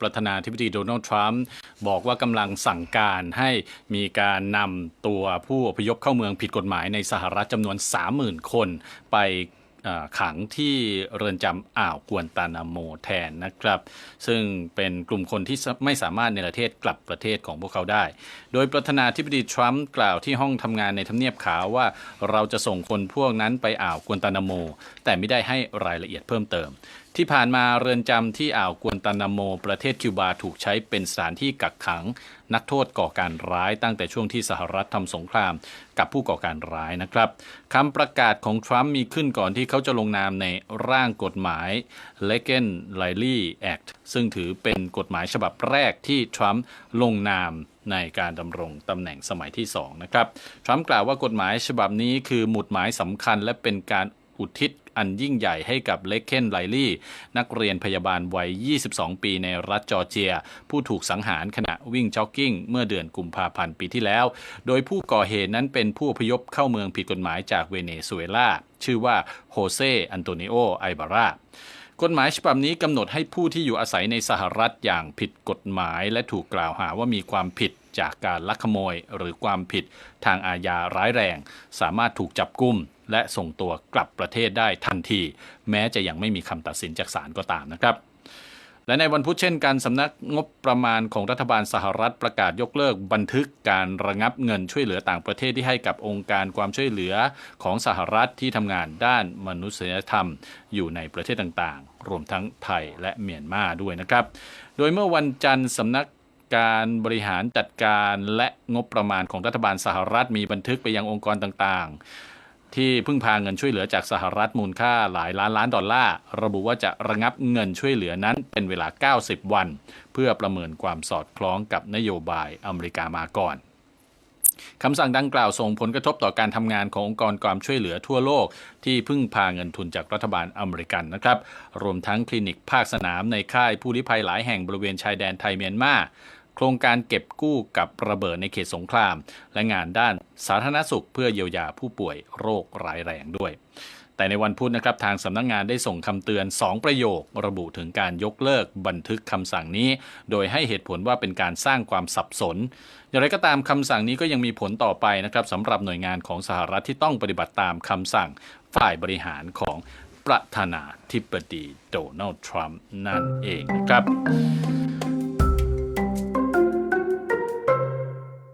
ประธานาธิบดีโดนัลด์ทรัมป์บอกว่ากำลังสั่งการให้มีการนำตัวผู้อพยพเข้าเมืองผิดกฎหมายในสหรัฐจำนวน 30,000 คนไปขังที่เรือนจำอ่าวกวนตานาโมแทนนะครับ ซึ่งเป็นกลุ่มคนที่ไม่สามารถในประเทศกลับประเทศของพวกเขาได้ โดยประธานาธิบดีทรัมป์กล่าวที่ห้องทำงานในทำเนียบขาวว่าเราจะส่งคนพวกนั้นไปอ่าวกวนตานาโม แต่ไม่ได้ให้รายละเอียดเพิ่มเติม ที่ผ่านมาเรือนจำที่อ่าวกวนตานาโม ประเทศคิวบาถูกใช้เป็นสถานที่กักขัง นักโทษก่อการร้ายตั้งแต่ช่วงที่สหรัฐทำสงครามกับผู้ก่อการร้ายนะครับคำประกาศของทรัมป์มีขึ้นก่อนที่เขาจะลงนามในร่างกฎหมาย l e g a n l i l y Act ซึ่งถือเป็นกฎหมายฉบับแรกที่ทรัมป์ลงนามในการดำรงตำแหน่งสมัยที่2นะครับทรัมป์กล่าวว่ากฎหมายฉบับนี้คือหมุดหมายสำคัญและเป็นการอุทิศ อันยิ่งใหญ่ให้กับเลเคนไลลี่นักเรียนพยาบาลวัย 22 ปีในรัฐจอร์เจีย ผู้ถูกสังหารขณะวิ่งจ็อกกิ้ง เมื่อเดือนกุมภาพันธ์ปีที่แล้ว โดยผู้ก่อเหตุนั้นเป็นผู้พยพเข้าเมืองผิดกฎหมายจากเวเนซุเอลาชื่อว่าโฮเซอันโตนิโอไอบารากฎหมายฉบับนี้กำหนดให้ผู้ที่อยู่อาศัยในสหรัฐอย่างผิดกฎหมาย และถูกกล่าวหาว่ามีความผิดจากการลักขโมยหรือความผิดทางอาญาร้ายแรง สามารถถูกจับกุมและส่งตัวกลับประเทศได้ทันที แม้จะยังไม่มีคำตัดสินจากศาลก็ตามนะครับและในวันพุธเช่นกันสำนักงบประมาณของรัฐบาลสหรัฐประกาศยกเลิกบันทึกการระงับเงินช่วยเหลือต่างประเทศที่ให้กับองค์การความช่วยเหลือของสหรัฐที่ทำงานด้านมนุษยธรรม อยู่ในประเทศต่างๆ รวมทั้งไทยและเมียนมาด้วยนะครับ โดยเมื่อวันจันทร์สำนัก การบริหารจัดการและงบประมาณของรัฐบาลสหรัฐมีบันทึกไปยังองค์กรต่างๆ ที่พึ่งพาเงินช่วยเหลือจากสหรัฐมูลค่าหลายล้านล้านดอลลาร์ระบุว่าจะระงับเงินช่วยเหลือนั้นเป็นเวลา 90 วัน เพื่อประเมินความสอดคล้องกับนโยบายอเมริกามาก่อนคำสั่งดังกล่าวส่งผลกระทบต่อการทำงานขององค์กรความช่วยเหลือทั่วโลก ที่พึ่งพาเงินทุนจากรัฐบาลอเมริกันนะครับ รวมทั้งคลินิกภาคสนามในค่ายผู้ลี้ภัยหลายแห่งบริเวณชายแดนไทยเมียนมา โครงการเก็บกู้กับระเบิดในเขตสงคราม และงานด้านสาธารณสุขเพื่อเยียวยาผู้ป่วยโรคร้ายแรงด้วยแต่ในวันพุธนะครับทางสำนักงงานได้ส่งคำเตือน 2 ประโยค ระบุถึงการยกเลิกบันทึกคำสั่งนี้ โดยให้เหตุผลว่าเป็นการสร้างความสับสน อย่างไรก็ตามคำสั่งนี้ก็ยังมีผลต่อไปนะครับสำหรับหน่วยงานของสหรัฐที่ต้องปฏิบัติตามคำสั่งฝ่ายบริหารของประธานาธิบดีโดนัลด์ทรัมป์นั่นเองนะครับ